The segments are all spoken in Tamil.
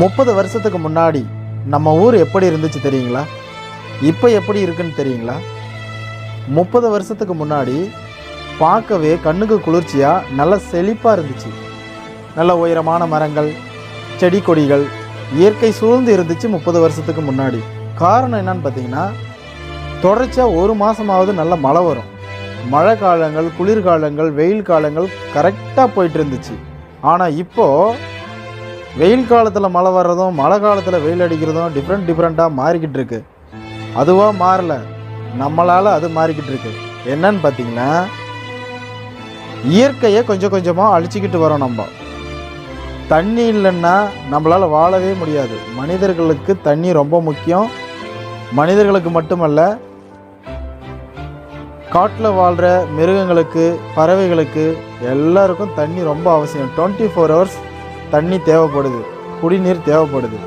முப்பது வருஷத்துக்கு முன்னாடி நம்ம ஊர் எப்படி இருந்துச்சு தெரியுங்களா? இப்போ எப்படி இருக்குன்னு தெரியுங்களா? முப்பது வருஷத்துக்கு முன்னாடி பார்க்கவே கண்ணுக்கு குளிர்ச்சியாக நல்ல செழிப்பாக இருந்துச்சு. நல்ல உயரமான மரங்கள் செடி கொடிகள் இயற்கை சூழ்ந்து இருந்துச்சு முப்பது வருஷத்துக்கு முன்னாடி. காரணம் என்னன்னு பார்த்தீங்கன்னா தொடர்ச்சியாக ஒரு மாதமாவது நல்ல மழை வரும். மழை காலங்கள் குளிர்காலங்கள் வெயில் காலங்கள் கரெக்டாக போயிட்டு இருந்துச்சு. ஆனால் இப்போது வெயில் காலத்தில் மழை வர்றதும் மழை காலத்தில் வெயில் அடிக்கிறதும் டிஃப்ரெண்ட் டிஃப்ரெண்ட்டாக மாறிக்கிட்டு இருக்கு. அதுவாக மாறல. நம்மளால் அது மாறிக்கிட்டு இருக்கு. என்னன்னு பார்த்தீங்கன்னா இயற்கையை கொஞ்சம் கொஞ்சமாக அழிச்சிக்கிட்டு வரோம் நம்ம. தண்ணி இல்லைன்னா நம்மளால் வாழவே முடியாது. மனிதர்களுக்கு தண்ணி ரொம்ப முக்கியம். மனிதர்களுக்கு மட்டுமல்ல காட்டில் வாழ்கிற மிருகங்களுக்கு பறவைகளுக்கு எல்லாருக்கும் தண்ணி ரொம்ப அவசியம். டுவெண்ட்டி ஃபோர் ஹவர்ஸ் தண்ணி தேவைப்படுது குடிநீர் தேவைப்படுது.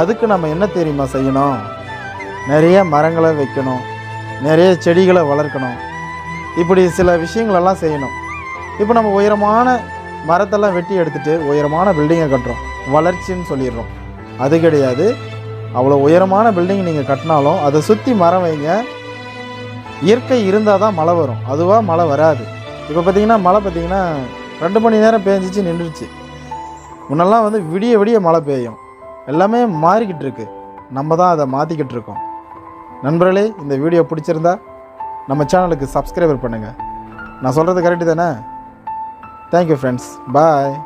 அதுக்கு நம்ம என்ன தெரியுமா செய்யணும்? நிறைய மரங்களை வைக்கணும் நிறைய செடிகளை வளர்க்கணும். இப்படி சில விஷயங்களெல்லாம் செய்யணும். இப்போ நம்ம உயரமான மரத்தெல்லாம் வெட்டி எடுத்துகிட்டு உயரமான பில்டிங்கை கட்டுறோம். வளர்ச்சின்னு சொல்லிடுறோம். அது கிடையாது. அவ்வளோ உயரமான பில்டிங் நீங்கள் கட்டினாலும் அதை சுற்றி மரம் வைங்க. இயற்கை இருந்தால் தான் மழை வரும். அதுவாக மழை வராது. இப்போ பார்த்தீங்கன்னா மழை பார்த்தீங்கன்னா ரெண்டு மணி நேரம் பேஞ்சிச்சு நின்றுச்சு. முன்னெல்லாம் வந்து விடிய விடிய மழை பெய்யும். எல்லாமே மாறிக்கிட்டு இருக்கு நம்ம தான் அதை மாற்றிக்கிட்டு இருக்கோம் நண்பர்களே இந்த வீடியோ பிடிச்சிருந்தா நம்ம சேனலுக்கு சப்ஸ்கிரைபர் பண்ணுங்கள் நான் சொல்கிறது கரெக்டு தானே? Thank you friends bye